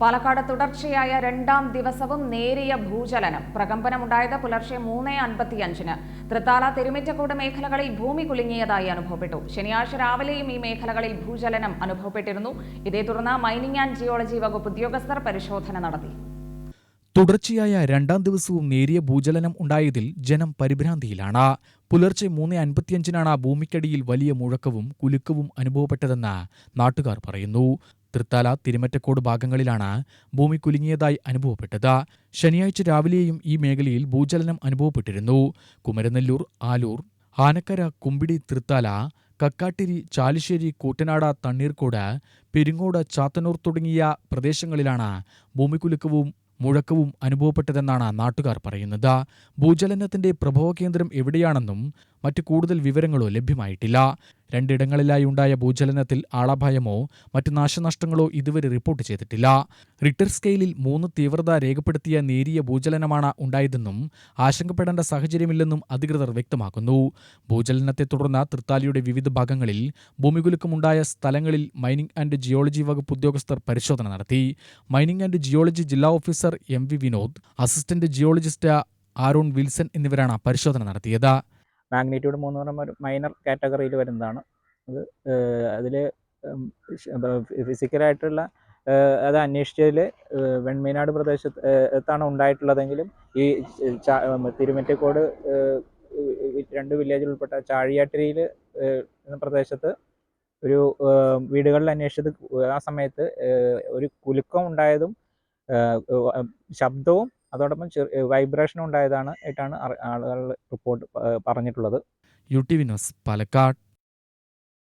പാലക്കാട് തുടർച്ചയായ രണ്ടാം ദിവസവും നേരിയ ഭൂചലനം. പ്രകമ്പനമുണ്ടായത് പുലർച്ചെ മൂന്ന് അൻപത്തിയഞ്ചിന്. തൃത്താല തിരുമിറ്റക്കോട് മേഖലകളിൽ ഭൂമി കുലുങ്ങിയതായി അനുഭവപ്പെട്ടു. ശനിയാഴ്ച രാവിലെയും ഈ മേഖലകളിൽ ഭൂചലനം അനുഭവപ്പെട്ടിരുന്നു. ഇതേ തുടർന്ന് മൈനിങ് ആൻഡ് ജിയോളജി വകുപ്പ് ഉദ്യോഗസ്ഥർ പരിശോധന നടത്തി. തുടർച്ചയായ രണ്ടാം ദിവസവും നേരിയ ഭൂചലനം ഉണ്ടായതിൽ ജനം പരിഭ്രാന്തിയിലാണ്. പുലർച്ചെ മൂന്ന് അൻപത്തിയഞ്ചിനാണ് ഭൂമിക്കടിയിൽ വലിയ മുഴക്കവും കുലുക്കവും അനുഭവപ്പെട്ടതെന്ന് നാട്ടുകാർ പറയുന്നു. തൃത്താല തിരുമറ്റക്കോട് ഭാഗങ്ങളിലാണ് ഭൂമി കുലുങ്ങിയതായി അനുഭവപ്പെട്ടത്. ശനിയാഴ്ച രാവിലെയും ഈ മേഖലയിൽ ഭൂചലനം അനുഭവപ്പെട്ടിരുന്നു. കുമരനെല്ലൂർ ആലൂർ ആനക്കര കുമ്പിടി തൃത്താല കക്കാട്ടിരി ചാലിശ്ശേരി കൂട്ടനാട് തണ്ണീർക്കോട് പെരിങ്ങോട് ചാത്തന്നൂർ തുടങ്ങിയ പ്രദേശങ്ങളിലാണ് ഭൂമികുലുക്കവും മുഴക്കവും അനുഭവപ്പെട്ടതെന്നാണ് നാട്ടുകാർ പറയുന്നത്. ഭൂചലനത്തിന്റെ പ്രഭവകേന്ദ്രം എവിടെയാണെന്നും മറ്റു കൂടുതൽ വിവരങ്ങളോ ലഭ്യമായിട്ടില്ല. രണ്ടിടങ്ങളിലായി ഉണ്ടായ ഭൂചലനത്തിൽ ആളപായമോ മറ്റു നാശനഷ്ടങ്ങളോ ഇതുവരെ റിപ്പോർട്ട് ചെയ്തിട്ടില്ല. റിട്ടർ സ്കെയിലിൽ മൂന്ന് തീവ്രത രേഖപ്പെടുത്തിയ നേരിയ ഭൂചലനമാണ് ഉണ്ടായതെന്നും ആശങ്കപ്പെടേണ്ട സാഹചര്യമില്ലെന്നും അധികൃതർ വ്യക്തമാക്കുന്നു. ഭൂചലനത്തെ തുടർന്ന് തൃത്താലിയുടെ വിവിധ ഭാഗങ്ങളിൽ ഭൂമികുലുക്കമുണ്ടായ സ്ഥലങ്ങളിൽ മൈനിംഗ് ആൻഡ് ജിയോളജി വകുപ്പ് ഉദ്യോഗസ്ഥർ പരിശോധന നടത്തി. മൈനിംഗ് ആൻഡ് ജിയോളജി ജില്ലാ officer M V Vinod assistant geologist Aaron Wilson എന്നിവരാണ് പരിശോധന നടത്തിയത്. മാഗ്നിറ്റ്യൂഡ് മൂന്ന് പറയുമ്പോൾ ഒരു മൈനർ കാറ്റഗറിയിൽ വരുന്നതാണ്. അത് അതിൽ ഫിസിക്കലായിട്ടുള്ള അത് അന്വേഷിച്ചതിൽ വെൺമീനാട് പ്രദേശത്താണ് ത്താണ് ഉണ്ടായിട്ടുള്ളതെങ്കിലും ഈ തിരുമറ്റക്കോട് രണ്ട് വില്ലേജിൽ ഉൾപ്പെട്ട ചാഴിയാട്ടിരിയിൽ എന്ന പ്രദേശത്ത് ഒരു വീടുകളിൽ അന്വേഷിച്ചത് ആ സമയത്ത് ഒരു കുലുക്കം ഉണ്ടായതും ശബ്ദവും അതോടൊപ്പം വൈബ്രേഷൻ ഉണ്ടായതാണ് ആയിട്ടാണ് ആളുകൾ റിപ്പോർട്ട് പറഞ്ഞിട്ടുള്ളത്. U T Vinos Palakkad.